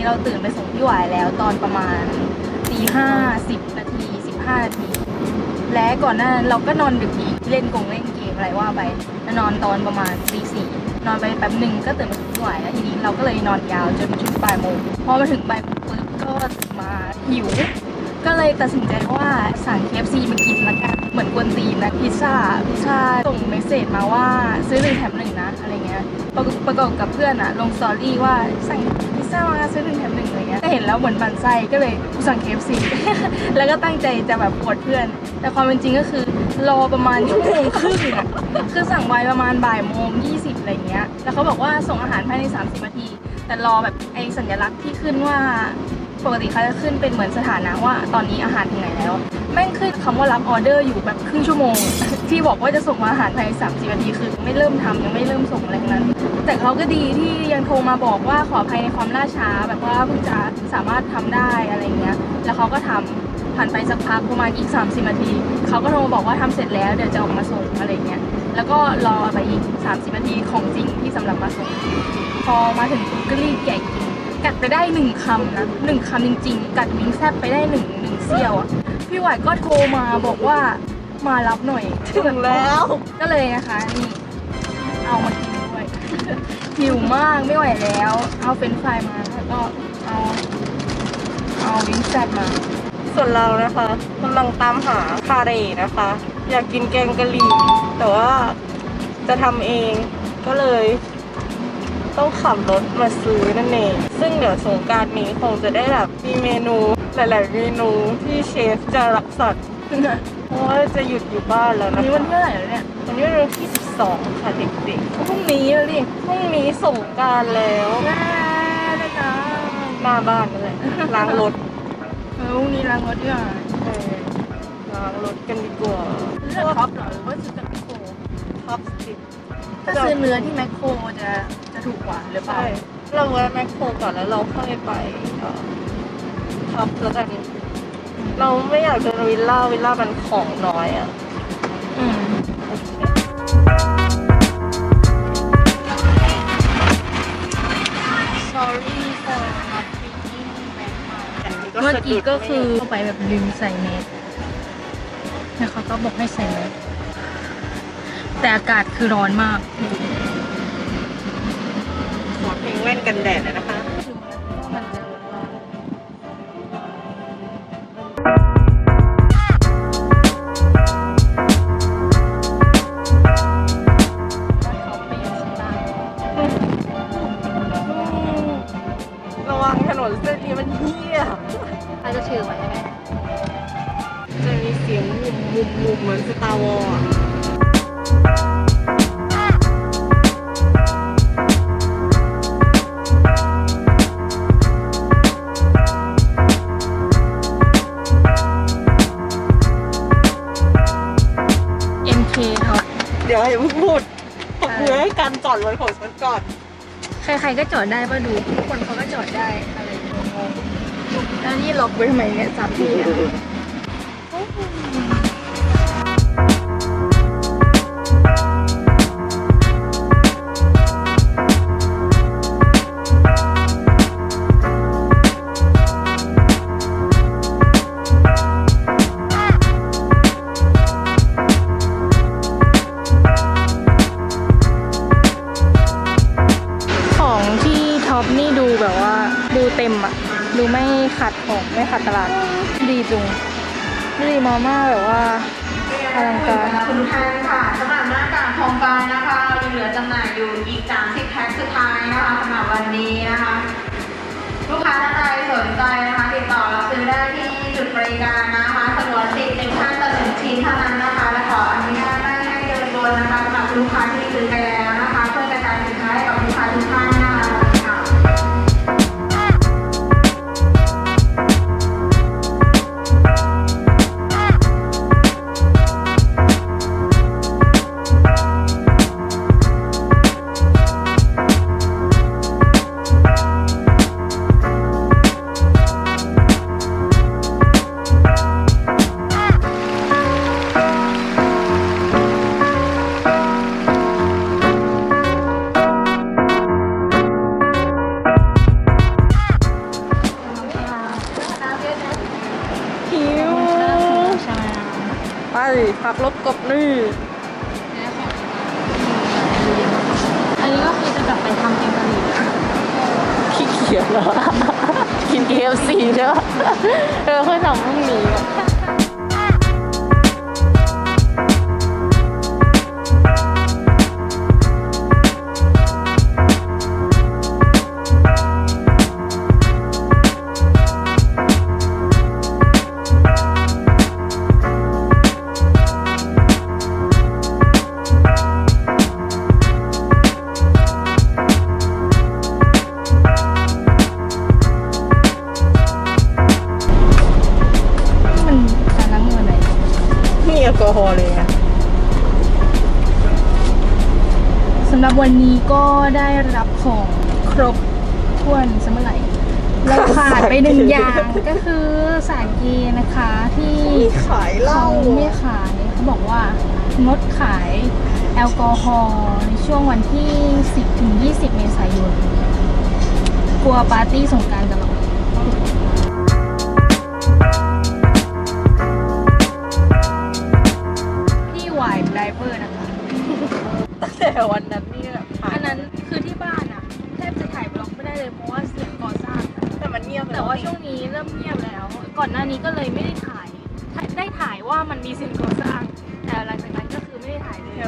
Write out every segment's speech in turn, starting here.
นี้เราตื่นไปส่งพี่หวายแล้วตอนประมาณตีห้าสิบนาทีสิบห้านาที และก่อนหน้าเราก็นอนดึกอีกเล่นกงเล่นเกมอะไรว่าไปแล้วนอนตอนประมาณตีสี่นอนไปแป๊บหนึ่งก็ตื่นมาพี่หวายแล้วทีนี้เราก็เลยนอนยาวจนถึงบ่ายโมงพอมาถึงบ่ายโมงปุ๊บก็มาหิวก็เลยตัดสินใจว่าสั่ง KFC มากินละกัน เหมือนกวนตีนนะพิซซ่าพิซซ่าส่งเมสเซจมาว่าซื้อหนึ่งแถมหนึ่งนะ อะไรเงี้ยประกอบประกอบกับเพื่อนอะลงสตอรี่ว่าสั่ง พิซซ่ามาซื้อหนึ่งแถมหนึ่งอะไรเงี้ยก็เห็นแล้วเหมือนหมันไส้ก็เลยสั่ง KFC แล้วก็ตั้งใจจะแบบกดเพื่อน แต่ความเป็นจริงก็คือรอประมาณชั่วโมงครึ่งอะคือสั่งไว้ประมาณบ่ายโมงยี่สิบอะไรเงี้ยแล้วเขาบอกว่าส่งอาหารภายใน 30นาที แต่รอแบบไอ้สัญลักษณ์ที่ขึ้นว่าปกติเขาจะขึ้นเป็นเหมือนสถานะว่าตอนนี้อาหารถึงไหนแล้ว แม่งขึ้นคำว่ารับออเดอร์อยู่แบบครึ่งชั่วโมง ที่บอกว่าจะส่งอาหารภายใน30นาทีคือ ไม่เริ่มทำยังไม่เริ่มส่งอะไรนั้น แต่เขาก็ดีที่ยังโทรมาบอกว่าขออภัยในความล่าช้า แบบว่าเพิ่งจะสามารถทำได้อะไรเงี้ย แล้วเขาก็ทำผ่านไปสักพักประมาณอีก 30นาทีเขาก็โทรมาบอกว่าทำเสร็จแล้วเดี๋ยวจะออกมาส่งอะไรเงี้ยแล้วก็รอไปอีก 30นาทีของจริงที่สำหรับมาส่งพอมาถึงก็รีบแกะกินกัดไปได้หนึ่งคำนะหนึ่งคำจริงๆ กัดวิ้งแซบไปได้หนึ่งหนึ่งเซี่ยวอะ พี่หวายก็โทรมาบอกว่ามารับหน่อยถึงแล้ว ก็เลยนะคะนี่เอามากินด้วย หิวมากไม่ไหวแล้ว เอาเฟรนช์ฟรายมาแล้วก็เอา เอาวิงแซบมา ส่วนเรานะคะกำลังตามหาคาเร่นะคะ อยากกินแกงกะหรี่ แต่ว่าจะทำเองก็เลย ต้องขับรถมาซื้อนั่นเอง ซึ่งเดี๋ยวสงกรารนี้คงจะได้แบบมีเมนู หลาย ๆ เมนูที่เชฟจะรักสัตว์เพราะว่าจะหยุดอยู่บ้านแล้วอันนะนี้วันคะที่เท่าไหร่แล้วเนี่ย วันนี้เป็นวันที่12ค่ะเด็กพรุ่งนี้แล้วดิๆพรุ่งนี้สงกรารแล้วแม่ได้นะหน้าบ้านนั่นแหละล้างรถเออพรุ่งนี้ล้างรถดีกว่าเออล้างรถกันดีกว่าเลือกท็อปเหรอหรือว่าซื้อจากแมคโครท็อปสิบถ้าซื้อเนื้อที่แมคโครจะจะถูกกว่าหรือเปล่าใช่เราแวะแมคโครก่อนแล้วเราค่อยไปเอ่อ ท็อปแล้วกัน เราไม่อยากเดินวิลล่าวิลล่ามันของน้อยอะอืมเมื่อกี้ก็คือเข้าไปแบบลืมใส่เมสแล้วเขาก็บอกให้ใส่เมสแต่อากาศคือร้อนมาก ขอเพลงแว่นกันแดดหน่อยนะคะ เดี๋ยวอย่าเพิ่งพูดปกมือให้การจอดรถของฉันก่อน ใครๆก็จอดได้ป่ะดูทุกคนเขาก็จอดได้อะไรงเงี้ยงงแล้วนี่ล็อกไว้ทำไมเนี่ยสามทีอะ จุงดีมาม่าแบบว่าอลังการคุณแทนค่ะสำหรับหน้ากากโครงกานะคะเรายังเหลือจำหน่ายอยู่อีก 30 แพ็คสุดท้ายนะคะสำหรับวันนี้นะคะ ลูกค้าท่านใดสนใจนะคะ ติดต่อรับซื้อได้ที่จุดบริการนะคะสงวนสิทธิ์หนึ่งท่านต่อหนึ่งชิ้นเท่านั้นนะคะ และขออนุญาตไม่ให้เดินบนนะคะสำหรับลูกค้าที่ หักลบกบนี่อันนี้ก็คือจะกลับไปทำแกงกะหรี่ขี้เกียจเหรอกิน KFC ใช่ปะเออค่อยทำพรุ่งนี้อะมัน ได้รับของครบถ้วนสมัยเราขาดไปหนึ่งอย่างก็คือสารเกนะคะที่ขายเหล้าเขาไม่ขายเขาบอกว่างดขายแอลกอฮอล์ในช่วงวันที่ 10ถึง20 เมษายนกลัวปาร์ตี้สงการกันหรอกพี่วายไดเวอร์นะคะ แต่วันนั้นนี่ ว่าช่วงนี้เริ่มเงียบแล้ว ก่อนหน้านี้ก็เลยไม่ได้ถ่าย ได้ถ่ายว่ามันมีเสียงก่อสร้าง แต่หลังจากนั้นก็คือไม่ได้ถ่ายเลย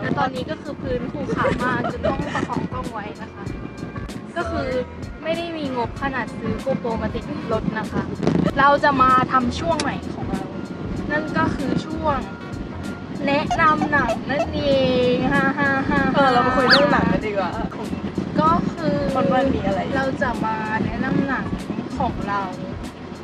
และตอนนี้ก็คือพื้นภูเขามากจะต้องประคองกล้องไว้นะคะ ก็คือไม่ได้มีงบขนาดซื้อโกโปรมาติดรถนะคะ เราจะมาทำช่วงใหม่ของเรา นั่นก็คือช่วง แนะนำหนังนั่นเองฮ่าฮ่าฮ่าเออเรามาคุยเรื่องหนังกันดีกว่าก็คือมันมันมีอะไร เราจะมาแนะนำหนังของเรา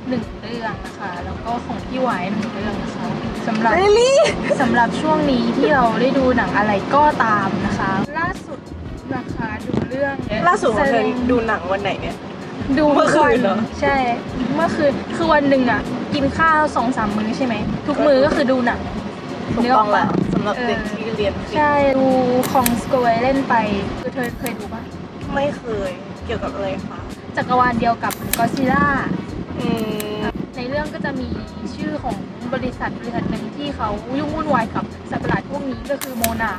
หนึ่งเรื่องนะคะแล้วก็ของพี่หวายหนึ่งเรื่องนะคะสำหรับ really สำหรับช่วงนี้ที่เราได้ดูหนังอะไรก็ตามนะคะ ล่าสุดนะคะดูเรื่องล่าสุดของเธอดูหนังวันไหนเนี่ย ดูเมื่อคืนเหรอใช่ เมื่อคืนคือวันหนึ่งอะ กินข้าวสองสามมื้อใช่ไหมทุกมื้อก็คือดูหนังถูกนึกอต้ออกงปะแล้วสำหรับเด็กเออที่เรียนฟิสิกส์ใช่ ดูคองสโกเวเล่นไปคือเธอเคยดูปะไม่เคยเกี่ยวกับอะไรคะจักรวาลเดียวกับก็ซิล่าอืม ในเรื่องก็จะมีชื่อของบริษัทบริษัทหนึ่งที่เขายุ่งวุ่นวายกับสัตว์ประหลาดพวกนี้ก็คือโมนา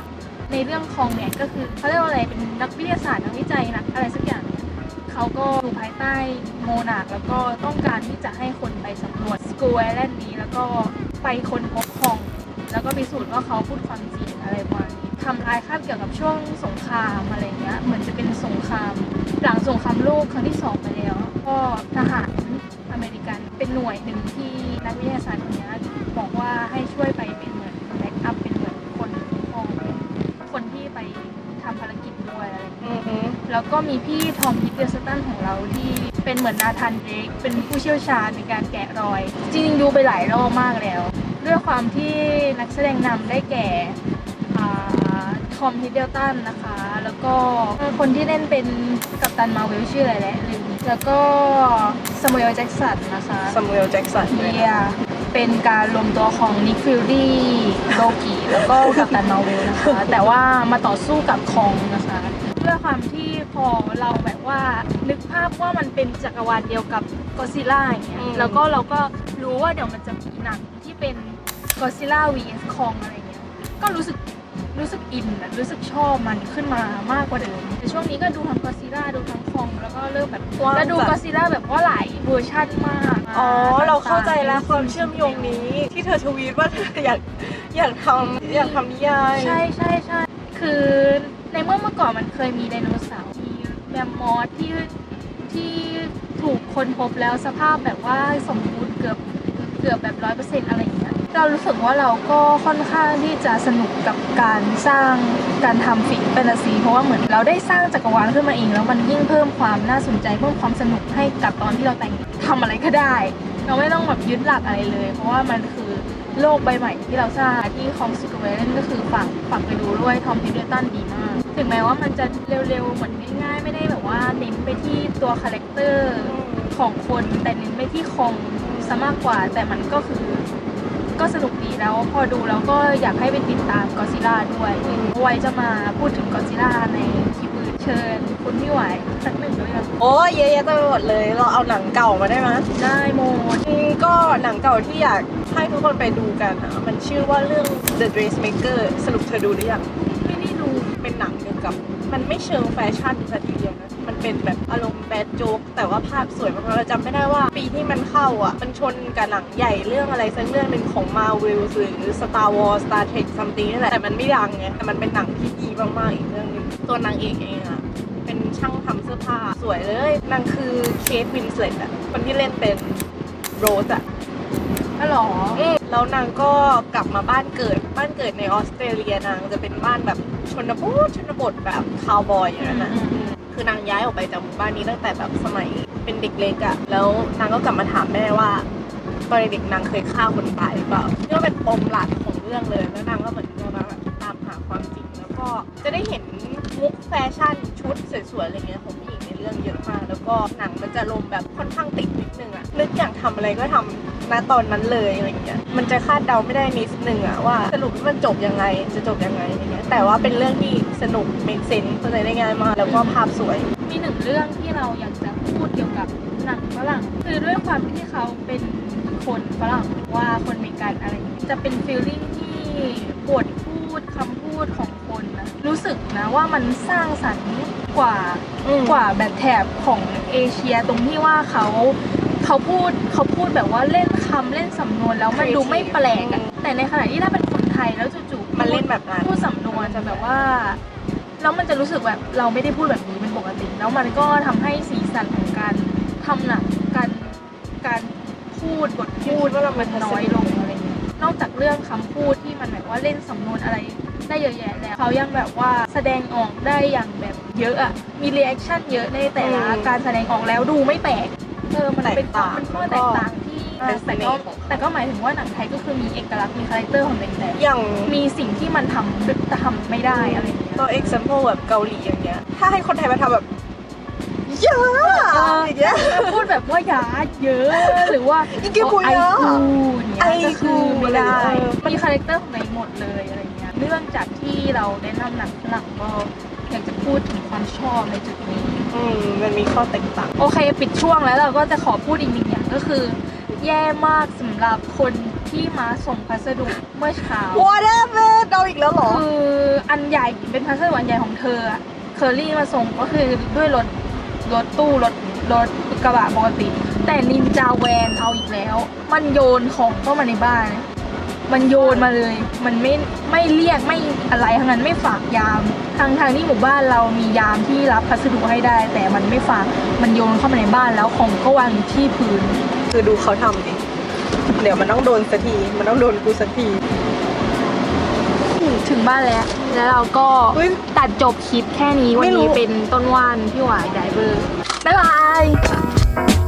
ในเรื่องคองเนี่ยก็คือเขาเรียกว่าอะไรเป็นนักวิทยาศาสตร์นักวิจัยนักอะไรสักอย่างเนี่ยเขาก็อยู่ภายใต้โมนาแล้วก็ต้องการที่จะให้คนไปสำรวจสกูไอแลนด์นี้ แล้วก็ไปค้นพบคอง แล้วก็พิสูจน์ว่าเขาพูดความจริงอะไรประมาณนี้ทำลายคาดเกี่ยวกับช่วงสงครามอะไรเงี้ยเหมือนจะเป็นสงคราม หลังสงครามโลกครั้งที่สองไปแล้ว ก็ทหาร อเมริกัน เป็นหน่วยหนึ่งที่นักวิทยาศาสตร์คนนี้บอกว่าให้ช่วยไปเป็นเหมือนแบ็กอัพเป็นเหมือนคนมองคนที่ไปทำภารกิจด้วยอะไรอย่างเงี้ยแล้วก็มีพี่ทอมฮิเดอร์สตันของเราที่เป็นเหมือนนาธานเดรกเป็นผู้เชี่ยวชาญในการแกะรอย จริงๆดูไปหลายรอบมากแล้ว ด้วยความที่นักแสดงนำได้แก่ทอมฮิดเดลตันนะคะ แล้วก็คนที่เล่นเป็นกัปตันมาเวลชื่ออะไรแล้วลืม แล้วก็สมุยลแจ็กสันนะคะซามูเอลแจ็กสันด้วยเดียเป็นการรวมตัวของนิกฟิลดี้โลกิแล้วก็กัปตันมาเวลนะคะ แต่ว่ามาต่อสู้กับคองนะคะด้วยความที่พอเราแบบว่านึกภาพว่ามันเป็นจักรวาลเดียวกับกอซิล่าอย่างเงี้ยแล้วก็เราก็รู้ว่าเดี๋ยวมันจะมีหนังที่เป็นกอซิล่า vs คองอะไรเงี้ยก็รู้สึก รู้สึกอินอะรู้สึกชอบมันขึ้นมามากกว่าเดิมแต่ช่วงนี้ก็ดูทั้งกอซิล่าดูทั้งคองแล้วก็เริ่มแบบแล้วดูกอซิล่าแบบว่าหลายเวอร์ชั่นมากอ๋อ เราเข้าใจแล้วต่งๆความเชื่อมโยงนี้ ที่เธอทวีตว่าเธออยากอยากทำอยากทำนิยายใช่ใช่ใช่คือในเมื่อเมื่อก่อนมันเคยมีไดโนเสาร์มีแมมมอสที่ที่ถูกค้นพบแล้วสภาพแบบว่าสมบูรณ์เกือบเกือบแบบร้อยเปอร์เซ็นต์อะไรอย่างเงี้ย เรารู้สึกว่าเราก็ค่อนข้างที่จะสนุกกับการสร้างการทำฟิกแฟนตาซี เพราะว่าเหมือนเราได้สร้างจักรวาลขึ้นมาเองแล้วมันยิ่งเพิ่มความน่าสนใจเพิ่มความสนุกให้กับตอนที่เราแต่งทำอะไรก็ได้ เราไม่ต้องแบบยึดหลักอะไรเลย เพราะว่ามันคือโลกใบใหม่ที่เราสร้างที่คองสกูเวลนก็คือฝากฝากไปดูด้วยทอมพิเดตันดีมาก ถึงแม้ว่ามันจะเร็วๆเหมือนง่ายๆ ไม่ได้แบบว่าเน้นไปที่ตัวคาแรคเตอร์ของคนแต่เน้นไปที่คองซะมากกว่าแต่มันก็คือ ก็สนุกดีแล้วพอดูแล้วก็อยากให้ไปติดตามกอซิล่าด้วยไว้จะมาพูดถึงกอซิล่าในคลิปอื่นเชิญคุณพี่ไหวสักหนึ่งด้วยกันโอ้ยเยอะแยะเต็มไปหมดเลย เราเอาหนังเก่ามาได้ไหมยได้โมดอืมก็หนังเก่าที่อยากให้ทุกคนไปดูกันอะมันชื่อว่าเรื่อง The Dressmaker สรุปเธอดูหรือยังไม่ได้ดูเป็นหนังเกี่ยวกับ มันไม่เชิงแฟชั่นซะทีเดียวนะมัน เป็นแบบอารมณ์แบดโจ๊กแต่ว่าภาพสวยมากๆเราจำไม่ได้ว่าปีที่มันเข้าอะ มันชนกับหนังใหญ่เรื่องอะไรสักเรื่องหนึ่งของ Marvel หรือ Star Wars Star Trek something นี่แหละแต่มันไม่ดังไงแต่มันเป็นหนังที่ดีมากๆอีกเรื่องหนึงตัวนางเอกเองอะเป็นช่างทำเสื้อผ้าสวยเลยนางคือเคทวินสเลตอะคนที่เล่นเป็นโรสอะก็หรออืมแล้วนางก็กลับมาบ้านเกิด บ้านเกิดในออสเตรเลียนางจะเป็นบ้านแบบชนบทชนบทแบบคาวบอยอย่างนั้นนะอืมอืม คือนางย้ายออกไปจากหมู่บ้านนี้ตั้งแต่แบบสมัยเป็นเด็กเล็กอะแล้วนางก็กลับมาถามแม่ว่าตอนเด็กนางเคยฆ่าคนตายหรือเปล่านี่ก็เป็นปมหลักของเรื่องเลยแล้วนางก็เหมือนจะมาแบบตามหาความจริงแล้วก็จะได้เห็นมุกแฟชั่นชุดสวยๆอะไรเงี้ยของผู้หญิงในเรื่องเยอะมากแล้วก็หนังมันจะลมแบบค่อนข้างติดนิดนึงอะนึกอยากทำอะไรก็ทำณตอนนั้นเลยอะไรเงี้ยมันจะคาดเดาไม่ได้นิดนึงอะว่าสรุปมันจบยังไงจะจบยังไงอะไรเงี้ยแต่ว่าเป็นเรื่องที่ สนุก make sense เข้าใจได้ง่ายมาก แล้วก็ภาพสวย มีหนึ่งเรื่องที่เราอยากจะพูดเกี่ยวกับหนังฝรั่งคือด้วยความที่เขาเป็นคนฝรั่งว่าคนอเมริกันอะไรอย่างนี้จะเป็นฟีลลิ่งที่ปวดพูดคำพูดของคนนะรู้สึกนะว่ามันสร้างสรรค์กว่ากว่าแบบแถบของเอเชียตรงที่ว่าเขาเขาพูดเขาพูดแบบว่าเล่นคำเล่นสำนวนแล้วมันดูไม่แปลกอะแต่ในขณะที่ถ้าเป็นคนไทยแล้วจู่ๆมันเล่นแบบนั้นพูดสำนวนจะแบบว่า แล้วมันจะรู้สึกแบบเราไม่ได้พูดแบบนี้เป็นปกติ แล้วมันก็ทำให้สีสันของการทำหนังการการพูดบทพูดคิดว่าเรามัมันนน้อยลงอะไรเงี้ยนอกจากเรื่องคำพูดที่มันแบบว่าเล่นสำนวนอะไรได้เยอะแยะแล้วเขายังแบบว่าแสดงออกได้อย่างแบบเยอะอะมีรีแอคชั่นเยอะในแต่ละอืมการแสดงออกแล้วดูไม่แปลกเออมันเป็นแตกต่างมันข้อแตกต่างที่เป็นเสแต่น่ก็ห์ของแต่ก็หมายถึงว่าหนังไทยก็คือมีเอกลักษณ์มีคาแรคเตอร์ของตัวเองแต่อย่างมีสิ่งที่มันทำแต่ทำไม่ได้อะไรอย่างเงี้ย ตัว example แบบเกาหลีอย่างเงี้ย ถ้าให้คนไทยมาทำแบบเยอะอย่างเงี้ย พูดแบบว่ายาเยอะ หรือว่าอีเกียกุยไออะคูเนี่ยไอก็คือไม่ได้คูอะไรอย่างเงี้ยมีคาแรคเตอร์ของตัวเองหมดเลยอะไรเงี้ย เรื่องจากที่เราได้นำหนังฝรั่งก็อยากจะพูดถึงความชอบในจุดนี้ อืมมันมีข้อแตกต่าง โอเคปิดช่วงแล้วเราก็จะขอพูดอีกหนึ่งอย่างก็คือ แย่มากสำหรับคน ที่มาส่งพัสดุเมื่อเช้า whatever เราอีกแล้วเหรอ คืออันใหญ่เป็นพัสดุอันใหญ่ของเธออะเคอรี่มาส่งก็คือด้วยรถรถตู้รถรถกระบะปกติ แต่นินจาแวนเอาอีกแล้ว มันโยนของเข้ามาในบ้าน มันโยนมาเลย มันไม่ไม่เรียกไม่อะไรทั้งนั้นไม่ฝากยามทางทางที่หมู่บ้านเรามียามที่รับพัสดุให้ได้ แต่มันไม่ฝากมันโยนเข้ามาในบ้านแล้วของก็วางอยู่ที่พื้น คือดูเขาทำดิ เดี๋ยวมันต้องโดนสักที มันต้องโดนกูสักที ถึงบ้านแล้ว แล้วเราก็อุ๊ยตัดจบคลิปแค่นี้ วันไม่รู้ นี้เป็นต้นว่านพี่หวายไดเวอร์บ๊ายบาย